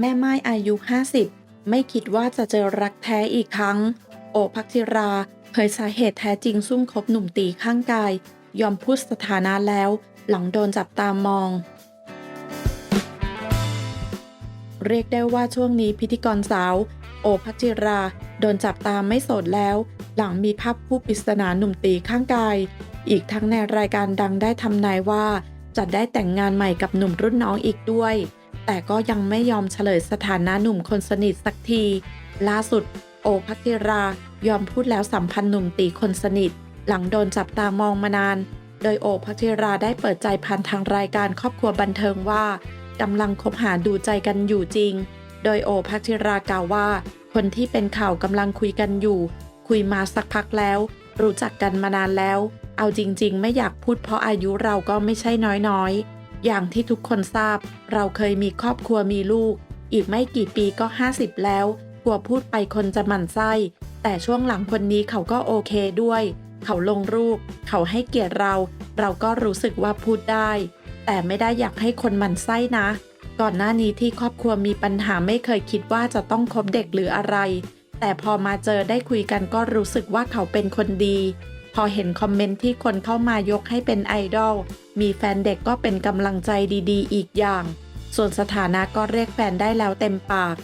แม่ไม้อายุ 50 ไม่คิดว่าจะเจอรักแท้อีกครั้ง โอภักจิราเผยสาเหตุแท้จริงซุ่มคบหนุ่มตีข้างกาย ยอมพูดสถานะแล้ว หลังโดนจับตามอง เรียกได้ว่าช่วงนี้พิธีกรสาว โอภักจิรา โดนจับตามไม่สดแล้ว หลังมีภาพผู้ปริศนาหนุ่มตีข้างกาย อีกทั้งในรายการดังได้ทำนายว่า จะได้แต่งงานใหม่กับหนุ่มรุ่นน้องอีกด้วย แต่ก็ยังไม่ยอมเฉลยสถานะหนุ่มคนสนิทสักที ล่าสุด โอภักิรายอมพูดแล้วสัมพันธ์หนุ่มตีคนสนิท หลังโดนจับตามองมานาน โดยโอภักิราได้เปิดใจผ่านทางรายการครอบครัวบันเทิงว่ากำลังคบหาดูใจกันอยู่จริง โดยโอภักิรากล่าวว่า คนที่เป็นข่าวกำลังคุยกันอยู่ คุยมาสักพักแล้ว รู้จักกันมานานแล้ว เอาจริงๆ ไม่อยากพูดเพราะอายุเราก็ไม่ใช่น้อยๆ อย่างที่ทุกคนทราบ เราเคยมีครอบครัวมีลูก อีกไม่กี่ปีก็ 50 แล้ว กลัวพูดไปคนจะหมั่นไส้ แต่ช่วงหลังคนนี้เขาก็โอเคด้วย เขาลงรูป เขาให้เกียรติเรา เราก็รู้สึกว่าพูดได้ แต่ไม่ได้อยากให้คนหมั่นไส้นะ ก่อนหน้านี้ที่ครอบครัวมีปัญหาไม่เคยคิดว่าจะต้องคบเด็กหรืออะไร แต่พอมาเจอได้คุยกันก็รู้สึกว่าเขาเป็นคนดี พอเห็นคอมเมนต์ที่คนเข้ามายกให้เป็นไอดอล มีแฟนเด็กก็เป็นกำลังใจดีๆ อีกอย่าง ส่วนสถานะก็เรียกแฟนได้แล้วเต็มปาก